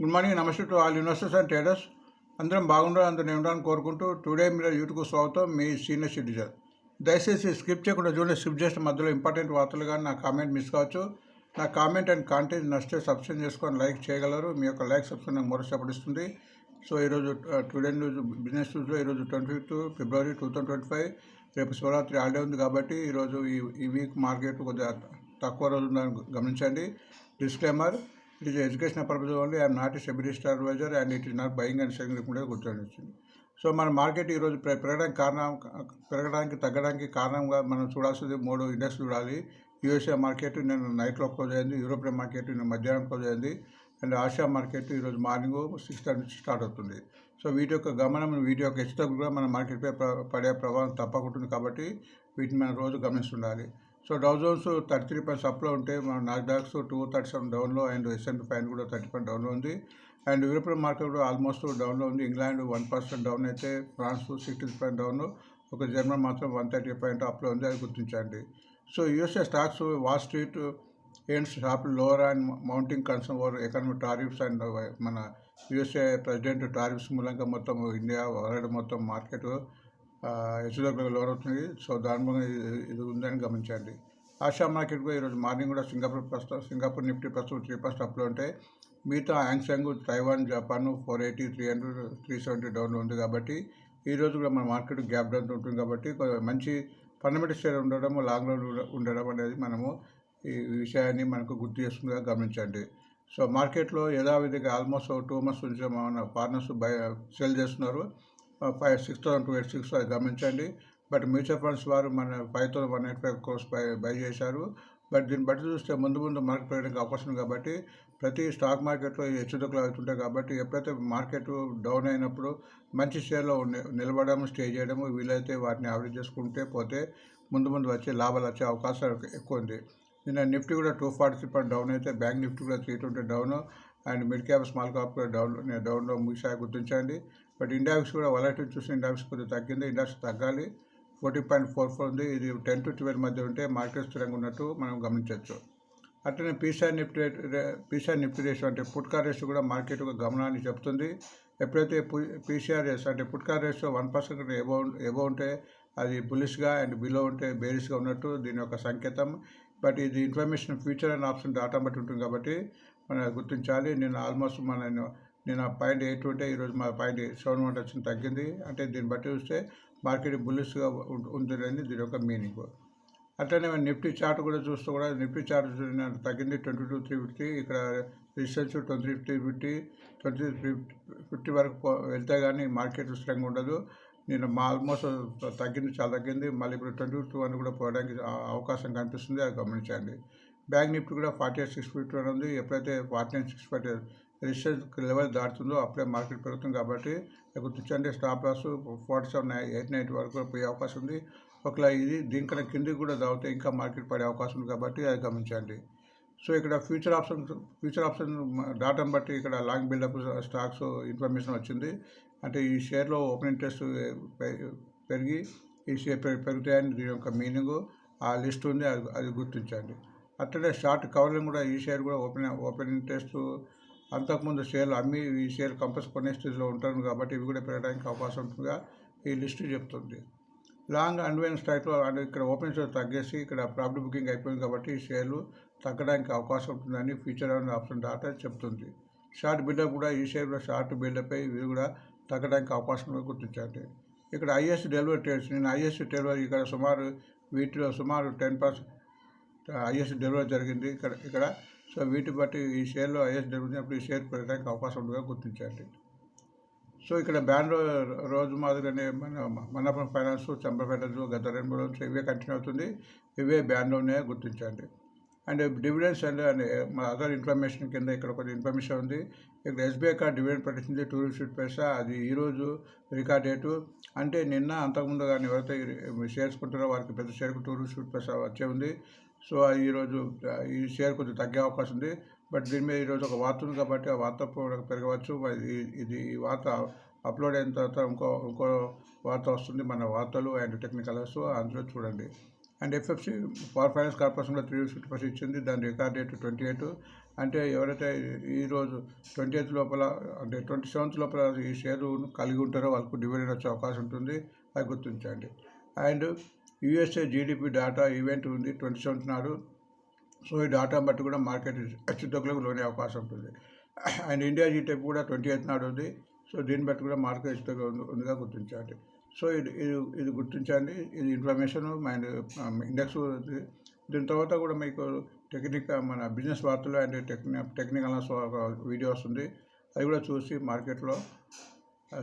Good morning నమస్తే to all investors and traders. అందరం బాగుండాలి అందరం ఉండాలని కోరుకుంటూ టుడే మీరు యూట్యూబ్ స్వాగతం మీ సీనియర్ సిటిజన్. దయచేసి స్కిప్ చేయకుండా చూడండి స్కిప్ చేసిన మధ్యలో ఇంపార్టెంట్ వార్తలు కానీ నా కామెంట్ మిస్ కావచ్చు. నా కామెంట్ అండ్ కాంటెంట్ నచ్చితే సబ్స్క్రైబ్ చేసుకొని లైక్ చేయగలరు. మీ యొక్క లైక్ సబ్స్క్రైబ్ నాకు మరో సో ఈరోజు టుడే న్యూస్ బిజినెస్ న్యూస్లో ఈరోజు twenty fifth February two thousand twenty five. రేపు శివరాత్రి హాలిడే ఉంది కాబట్టి ఈరోజు ఈ ఈ వీక్ మార్కెట్ కొద్దిగా తక్కువ రోజు ఉందని గమనించండి. Disclaimer it is education purpose only I'm not SEBI list advisor and it is not buying and selling కూడా గుర్తుండింది సో మన మార్కెట్ ఈరోజు పెరగడానికి కారణం పెరగడానికి తగ్గడానికి కారణంగా మనం చూడాల్సింది మూడు ఇండెక్స్ చూడాలి. యూఎస్ఏ మార్కెట్ నేను నైట్లో క్లోజ్ అయింది. యూరోపియన్ మార్కెట్ నేను మధ్యాహ్నం క్లోజ్ అయింది. అండ్ ఆసియా మార్కెట్ ఈరోజు మార్నింగ్ సిక్స్ థర్టీ నుంచి స్టార్ట్ అవుతుంది. సో వీటి యొక్క గమనం వీటి యొక్క హెచ్చుతగ్గులు కూడా మన మార్కెట్పై ప్ర- పడే ప్రభావం తప్పకుంటుంది కాబట్టి వీటిని మనం రోజు గమనిస్తుండాలి. So Dow Jones thirty three points అప్లో ఉంటే మన నాగ్డాక్స్ టూ థర్టీ సెవెన్ డౌన్లో and S and P five కూడా థర్టీ పాయింట్ డౌన్లో ఉంది. అండ్ యూరోపియన్ మార్కెట్ కూడా ఆల్మోస్ట్ డౌన్లో ఉంది. ఇంగ్లాండ్ వన్ పర్సెంట్ డౌన్ అయితే ఫ్రాన్స్ సిక్స్టీ పాయింట్ డౌన్ ఒక జర్మన్ మాత్రం వన్ థర్టీ పాయింట్ అప్లో ఉంది అది గుర్తించండి. So USA stocks Wall Street end shop lower and mounting concern over economic tariffs and మన యూఎస్ఏ ప్రెసిడెంట్ టారిఫ్స్ మూలంగా మొత్తం ఇండియా వరల్డ్ మొత్తం మార్కెట్ హెచ్చుతగ్గులకు లోన్ అవుతుంది సో దాని మూలంగా ఇది- ఉందని గమనించండి. ఆశా మార్కెట్ కూడా ఈరోజు మార్నింగ్ కూడా సింగపూర్ ప్రస్తుతం సింగపూర్ నిఫ్టీ ప్రస్తుతం త్రీ పర్సెంట్ అప్లో ఉంటే మిగతా Hang Seng Taiwan Japan four eighty three hundred three seventy డౌన్లో ఉంది కాబట్టి ఈ రోజు కూడా మన మార్కెట్ గ్యాప్ డౌన్ ఉంటుంది కాబట్టి మంచి ఫండమెంటల్ షేర్ ఉండడం లాంగ్ రన్ ఉండడం అనేది మనము ఈ విషయాన్ని మనకు గుర్తు చేస్తుందిగా గమనించండి. సో మార్కెట్లో యథావిధిగా ఆల్మోస్ట్ టూ మంత్స్ నుంచి మన పార్ట్నర్స్ బై సెల్ చేస్తున్నారు. Five six thousand two eight six అది గమనించండి. బట్ మ్యూచువల్ ఫండ్స్ వారు మన five thousand one eight five crores buy buy చేశారు. బట్ దీన్ని బట్టి చూస్తే ముందు ముందు మార్కెట్ పెరగడానికి అవకాశం కాబట్టి ప్రతి స్టాక్ మార్కెట్లో హెచ్చుతగ్గులు అవుతుంటాయి కాబట్టి ఎప్పుడైతే మార్కెట్ డౌన్ అయినప్పుడు మంచి షేర్లో ఉండి నిలబడడం స్టే చేయడము వీలైతే వాటిని యావరేజ్ చేసుకుంటే పోతే ముందు ముందు వచ్చే లాభాలు వచ్చే అవకాశం ఎక్కువ ఉంది. నిన్న నిఫ్టీ కూడా two forty three point down అయితే బ్యాంక్ నిఫ్టీ కూడా three twenty down and mid cap small cap కూడా డౌన్ డౌన్లో ముగిసాయి గుర్తించండి. బట్ ఇండాక్స్ కూడా వలటివ్ చూసిన ఇండాక్స్ కొద్దిగా తగ్గింది ఇండాక్స్ తగ్గాలి. ఫోర్టీ పాయింట్ ఫోర్ ఫోర్ ఉంది. ఇది టెన్ టు ట్వెల్వ్ మధ్య ఉంటే మార్కెట్ స్థిరంగా ఉన్నట్టు మనం గమనించవచ్చు. అట్లనే PCR Nifty PCR Nifty ratio అంటే పుట్కా రేషియో కూడా మార్కెట్ ఒక గమనాన్ని చెప్తుంది. ఎప్పుడైతే పీసీఆర్ రేషియో అంటే put call ratio one percent above above ఉంటే అది బులిష్గా అండ్ బిలో ఉంటే బేరిష్గా ఉన్నట్టు దీని యొక్క సంకేతం. బట్ ఇది information future and option data బట్టి ఉంటుంది కాబట్టి మనం గుర్తించాలి. నేను ఆల్మోస్ట్ మన నేను ఆ పాయింట్ ఎయిట్ ఉంటే ఈరోజు మా పాయింట్ సెవెన్ వన్ వచ్చింది తగ్గింది. అంటే దీన్ని బట్టి చూస్తే మార్కెట్ బుల్లిష్గా ఉంటుందని దీని యొక్క మీనింగ్. అట్లనే నిఫ్టీ చార్ట్ కూడా చూస్తే కూడా నిఫ్టీ చార్ట్ తగ్గింది ట్వంటీ టూ త్రీ ఫిఫ్టీ. ఇక్కడ resistance twenty three fifty. Twenty fifty వరకు వెళ్తే కానీ మార్కెట్ స్థిరంగా ఉండదు. నేను మా ఆల్మోస్ట్ తగ్గింది చాలా తగ్గింది. మళ్ళీ ఇప్పుడు ట్వంటీ టూ వన్ కూడా పోవడానికి అవకాశం కనిపిస్తుంది. అది గమనించండి. బ్యాంక్ నిఫ్టీ కూడా forty eight six fifty one ఉంది. ఎప్పుడైతే forty nine six forty register level దాటుతుందో అప్పుడే మార్కెట్ పెరుగుతుంది కాబట్టి గుర్తించండి stop loss forty seven eight nine వరకు పోయే అవకాశం ఉంది. ఒకవేళ ఇది దీనికన్నా కిందికి కూడా దాగితే ఇంకా మార్కెట్ పడే అవకాశం ఉంది కాబట్టి అది గమనించండి. సో ఇక్కడ ఫ్యూచర్ ఆప్షన్ ఫ్యూచర్ ఆప్షన్ డాటాను బట్టి ఇక్కడ లాంగ్ బిల్డప్ స్టాక్స్ ఇన్ఫర్మేషన్ వచ్చింది. అంటే ఈ షేర్లో ఓపెన్ ఇంట్రెస్ట్ పెరిగి ఈ షేర్ పెరుగుతాయని దీని యొక్క మీనింగ్ ఆ లిస్ట్ ఉంది అది అది గుర్తించండి. అట్లనే షార్ట్ కవర్లింగ్ కూడా ఈ షేర్ కూడా ఓపెన్ ఓపెన్ ఇంట్రెస్ట్ అంతకుముందు షేర్లు అమ్మి ఈ షేర్ కంపల్స్ కొనే స్థితిలో ఉంటాను కాబట్టి ఇవి కూడా పెరగడానికి అవకాశం ఉంటుందిగా ఈ లిస్ట్ చెప్తుంది. లాంగ్ అన్వైన్ స్ట్రైక్లో అంటే ఇక్కడ ఓపెన్ షేర్ తగ్గేసి ఇక్కడ ప్రాఫిట్ బుకింగ్ అయిపోయింది కాబట్టి ఈ షేర్లు తగ్గడానికి అవకాశం ఉంటుందని ఫ్యూచర్ అండ్ ఆప్షన్ డాటా చెప్తుంది. షార్ట్ బిల్డప్ కూడా ఈ షేర్ కూడా షార్ట్ బిల్డప్ అయి ఇవి కూడా తగ్గడానికి అవకాశం ఉందని గుర్తించండి. ఇక్కడ ఐఎస్ డెలివరీ ట్రేడ్స్ నేను ఐఎస్ డెలివరీ ఇక్కడ సుమారు వీటిలో సుమారు టెన్ పర్సెంట్ ఐఎస్ డెలివరీ జరిగింది. ఇక్కడ ఇక్కడ సో వీటి బట్టి ఈ షేర్లో ఐఎస్ డెలివరీ ఈ షేర్ పెరగడానికి అవకాశం ఉంటుందిగా గుర్తించండి సో ఇక్కడ బ్యాండ్ రోజు మాదిరిగానే మన మన్నపురం ఫైనాన్స్ చంప ఫైనాన్స్ గత రెండు మూడు రోజులు ఇవే కంటిన్యూ అవుతుంది. ఇవే బ్యాన్లోనే గుర్తించండి అండ్ డివిడెండ్స్ అండ్ అండ్ మా అదర్ ఇన్ఫర్మేషన్ కింద ఇక్కడ ఒక ఇన్ఫర్మేషన్ ఉంది. ఇక్కడ ఎస్బీఐ కార్డ్ డివిడెండ్ ప్రకటించింది టూ రూపీస్ పైసా అది ఈరోజు రికార్డ్ డేటు. అంటే నిన్న అంతకుముందు కానీ ఎవరైతే షేర్స్ కొంటారో వారికి పెద్ద షేర్కు టూ రూపీస్ పైసా వచ్చే ఉంది. సో అది ఈరోజు ఈ షేర్ కొంచెం తగ్గే అవకాశం ఉంది. బట్ దీని మీద ఈరోజు ఒక వార్త ఉంది కాబట్టి ఆ వార్త కూడా పెరగవచ్చు. మరి ఇది ఈ వార్త అప్లోడ్ అయిన తర్వాత ఇంకో ఇంకో వార్త వస్తుంది. మన వార్తలు అండ్ టెక్నికల్స్ అందులో చూడండి. అండ్ ఎఫ్ఎఫ్సి పవర్ ఫైనాన్స్ కార్పొరేషన్లో త్రీ ఫిఫ్టీ పర్సెంట్ ఇచ్చింది. దాని రికార్డ్ డేట్ ట్వంటీ ఎయిట్. అంటే ఎవరైతే ఈరోజు ట్వంటీ ఎయిత్ లోపల అంటే ట్వంటీ సెవెంత్ లోపల ఈ షేర్ కలిగి ఉంటారో వాళ్ళకు డివిడెండ్ వచ్చే అవకాశం ఉంటుంది. అది గుర్తించండి. And USA GDP data event ఉంది ట్వంటీ సెవెంత్ నాడు. సో ఈ డాటా బట్టి కూడా మార్కెట్ హెచ్చుతగ్గులకు లోనే అవకాశం ఉంటుంది. అండ్ ఇండియా జీటెప్ కూడా ట్వంటీ ఎయిత్ నాడు ఉంది. సో దీన్ని బట్టి కూడా మార్కెట్ హెచ్చుతగ్గు ఉందిగా గుర్తించండి. సో ఇది ఇది ఇది గుర్తించండి. ఇది ఇన్ఫర్మేషన్ అండ్ ఇండెక్స్ దీని తర్వాత కూడా మీకు టెక్నిక్ మన బిజినెస్ వార్తలు అండ్ టెక్ని టెక్నికల్ వీడియో వస్తుంది అది కూడా చూసి మార్కెట్లో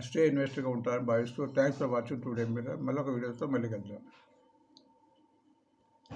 స్టే ఇన్వెస్ట్గా ఉంటారని భావిస్తూ థ్యాంక్స్ ఫర్ వాచింగ్ టుడే మీద. మళ్ళీ ఒక వీడియోతో మళ్ళీ కలుద్దాం.